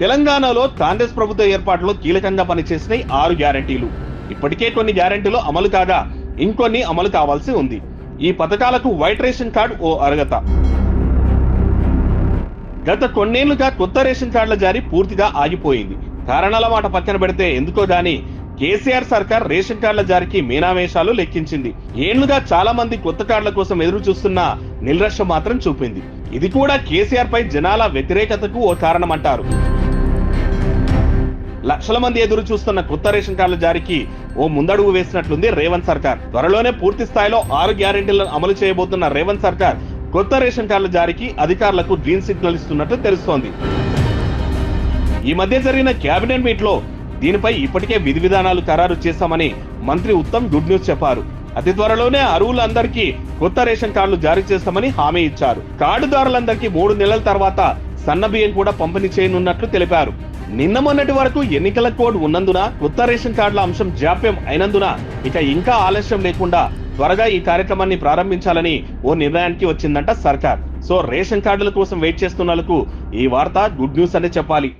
తెలంగాణలో కాంగ్రెస్ ప్రభుత్వ ఏర్పాటులో కీలకంగా పనిచేసిన ఆరు గ్యారంటీలు. ఇప్పటికే కొన్ని గ్యారంటీలు అమలు కాగా ఇంకొన్ని అమలు కావాల్సి ఉంది. ఈ పథకాలకు వైట్ రేషన్ కార్డు ఓ అర్హత. గత కొన్నేళ్ళుగా కొత్త రేషన్ కార్డుల జారీ పూర్తిగా ఆగిపోయింది. కారణాల మాట పక్కన పెడితే ఎందుకో గాని కేసీఆర్ సర్కార్ రేషన్ కార్డుల జారీకి మీనావేశాలు లెక్కించింది. ఏళ్ళుగా చాలా మంది కొత్త కార్డుల కోసం ఎదురు చూస్తున్న నిర్లక్ష్యం మాత్రం చూపింది. ఇది కూడా కేసీఆర్ పై జనాల వ్యతిరేకతకు ఓ కారణమంటారు. లక్షల మంది ఎదురు చూస్తున్న కొత్త రేషన్ కార్డుల జారీకి ఓ ముందడుగు వేసినట్లుంది రేవంత్ సర్కార్. త్వరలోనే పూర్తి స్థాయిలో ఆరు గ్యారెంటీలను అమలు చేయబోతున్న రేవంత్ సర్కార్ కొత్త రేషన్ కార్డుల జారీకి అధికారులకు గ్రీన్ సిగ్నల్ ఇస్తున్నట్లు తెలుస్తోంది. ఈ మధ్య జరిగిన కేబినెట్ మీట్లో దీనిపై ఇప్పటికే విధి విధానాలు ఖరారు చేశామని మంత్రి ఉత్తమ్ గుడ్ న్యూస్ చెప్పారు. అతి త్వరలోనే అరువులందరికీ కొత్త రేషన్ కార్డులు జారీ చేస్తామని హామీ ఇచ్చారు. కార్డుదారులందరికీ మూడు నెలల తర్వాత సన్న బియ్యం కూడా పంపిణీ చేయనున్నట్లు తెలిపారు. నిన్న మొన్నటి వరకు ఎన్నికల కోడ్ ఉన్నందున కొత్త రేషన్ కార్డుల అంశం జాప్యం అయినందున ఇక ఇంకా ఆలస్యం లేకుండా త్వరగా ఈ కార్యక్రమాన్ని ప్రారంభించాలని ఓ నిర్ణయానికి వచ్చిందంట సర్కార్. సో రేషన్ కార్డుల కోసం వెయిట్ చేస్తున్నందుకు ఈ వార్త గుడ్ న్యూస్ అనే చెప్పాలి.